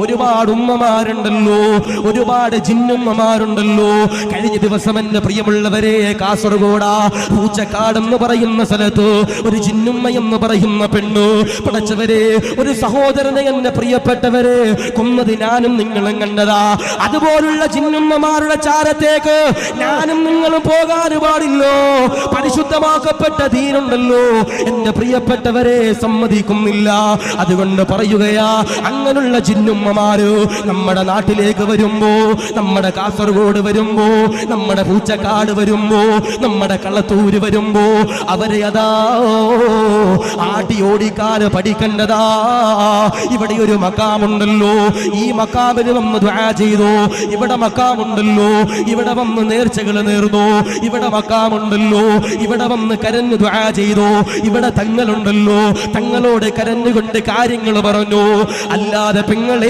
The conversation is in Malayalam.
ഒരുപാട് ഉമ്മമാരുണ്ടല്ലോ. ഒരുപാട് ജിന്നുമ്മമാരുണ്ടല്ലോ. കഴിഞ്ഞ ദിവസം എന്റെ പ്രിയമുള്ളവരെ കാസർഗോഡ പൂച്ചക്കാട് എന്ന് പറയുന്ന സ്ഥലത്ത് ഒരു ജിന്നുമ്മ എന്ന് പറയുന്ന പെണ്ണ് പടച്ചവരെ ഒരു സഹോദരനെ എന്റെ പ്രിയപ്പെട്ടവരെ കൊന്നത് ഞാനും നിങ്ങളും കണ്ടതാ. അതുപോലുള്ള ജിന്നുമ്മമാരുടെ ചാരത്തേക്ക് ഞാനും നിങ്ങളും പോകാൻ പാടില്ലോ. പരിശുദ്ധമാക്കപ്പെട്ട ദീനുണ്ടല്ലോ. എന്റെ പ്രിയപ്പെട്ടവരെ സമ്മതിക്കുന്നില്ല. അതുകൊണ്ട് പറയുകയാ അങ്ങനുള്ള ജിന്നുമ്മമാര് നമ്മുടെ നാട്ടിലേക്ക് വരുമ്പോ നമ്മുടെ കാസർഗോഡ് വരുമ്പോ നമ്മുടെ പൂച്ചക്കാട് വരുമ്പോ നമ്മുടെ കള്ളത്തൂര് വരുമ്പോ അവരെ അതാ ആട്ടി ഓടിക്കാൽ പഠിക്കേണ്ടതാ. ഇവിടെ ഒരു മക്കാമുണ്ടല്ലോ. ഈ മക്കാമിന് വന്ന് ദ്വാ ചെയ്തു. ഇവിടെ മക്കാമുണ്ടല്ലോ. ഇവിടെ വന്ന് നേർച്ചകൾ നേർന്നു. ഇവിടെ മക്കാമുണ്ടല്ലോ. ഇവിടെ വന്ന് കരഞ്ഞു ദ്വാ ചെയ്തു. ഇവിടെ തങ്ങളുണ്ടല്ലോ. തങ്ങളോട് കരഞ്ഞുകൊണ്ട് കാര്യങ്ങൾ പറഞ്ഞു. അല്ലാതെ പെങ്ങളെ